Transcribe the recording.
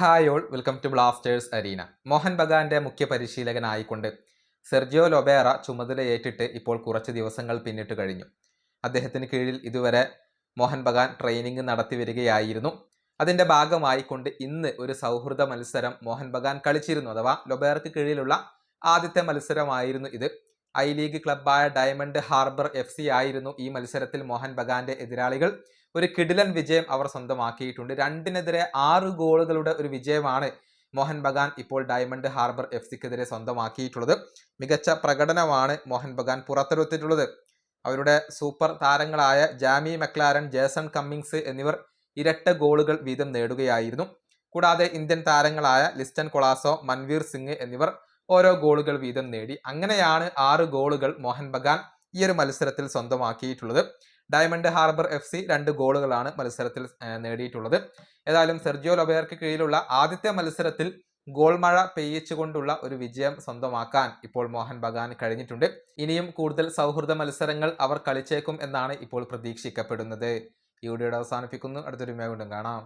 Hi all welcome to Blasters Arena. Mohan ബഗാന്റെ മുഖ്യ പരിശീലകനായിക്കൊണ്ട് Sergio Lobera ചുമതലയേറ്റിട്ട് ഇപ്പോൾ കുറച്ച് ദിവസങ്ങൾ പിന്നിട്ട് കഴിഞ്ഞു. അദ്ദേഹത്തിന് കീഴിൽ ഇതുവരെ മോഹൻ ബഗാൻ ട്രെയിനിങ് നടത്തി വരികയായിരുന്നു. അതിന്റെ ഭാഗമായിക്കൊണ്ട് ഇന്ന് ഒരു സൗഹൃദ മത്സരം മോഹൻ ബഗാൻ കളിച്ചിരുന്നു അഥവാ ലൊബേർക്ക് കീഴിലുള്ള ആദ്യത്തെ മത്സരമായിരുന്നു ഇത്. ഐ ലീഗ് ക്ലബ്ബായ ഡയമണ്ട് ഹാർബർ എഫ് സി ആയിരുന്നു ഈ മത്സരത്തിൽ മോഹൻ ബഗാന്റെ എതിരാളികൾ. ഒരു കിടിലൻ വിജയം അവർ സ്വന്തമാക്കിയിട്ടുണ്ട്. രണ്ടിനെതിരെ ആറ് ഗോളുകളുടെ ഒരു വിജയമാണ് മോഹൻ ബഗാൻ ഇപ്പോൾ ഡയമണ്ട് ഹാർബർ എഫ് സിക്കെതിരെ സ്വന്തമാക്കിയിട്ടുള്ളത്. മികച്ച പ്രകടനമാണ് മോഹൻ ബഗാൻ പുറത്തെടുത്തിട്ടുള്ളത്. അവരുടെ സൂപ്പർ താരങ്ങളായ ജാമി മെക്ലാരൻ ജേസൺ കമ്മിങ്സ് എന്നിവർ ഇരട്ട ഗോളുകൾ വീതം നേടുകയായിരുന്നു. കൂടാതെ ഇന്ത്യൻ താരങ്ങളായ ലിസ്റ്റൻ കൊളാസോ മൻവീർ സിംഗ് എന്നിവർ ഓരോ ഗോളുകൾ വീതം നേടി. അങ്ങനെയാണ് ആറ് ഗോളുകൾ മോഹൻ ബഗാൻ ഈ ഒരു മത്സരത്തിൽ സ്വന്തമാക്കിയിട്ടുള്ളത്. ഡയമണ്ട് ഹാർബർ എഫ് സി രണ്ട് ഗോളുകളാണ് മത്സരത്തിൽ നേടിയിട്ടുള്ളത്. ഏതായാലും സെർജിയോ ലൊബേർക്ക് കീഴിലുള്ള ആദ്യത്തെ മത്സരത്തിൽ ഗോൾ മഴ പെയ്യിച്ചുകൊണ്ടുള്ള ഒരു വിജയം സ്വന്തമാക്കാൻ ഇപ്പോൾ മോഹൻ ബഗാൻ കഴിഞ്ഞിട്ടുണ്ട്. ഇനിയും കൂടുതൽ സൗഹൃദ മത്സരങ്ങൾ അവർ കളിച്ചേക്കും എന്നാണ് ഇപ്പോൾ പ്രതീക്ഷിക്കപ്പെടുന്നത്. ഈ വീഡിയോയുടെ അവസാനിപ്പിക്കുന്നു. അടുത്തൊരു വീണ്ടും കാണാം.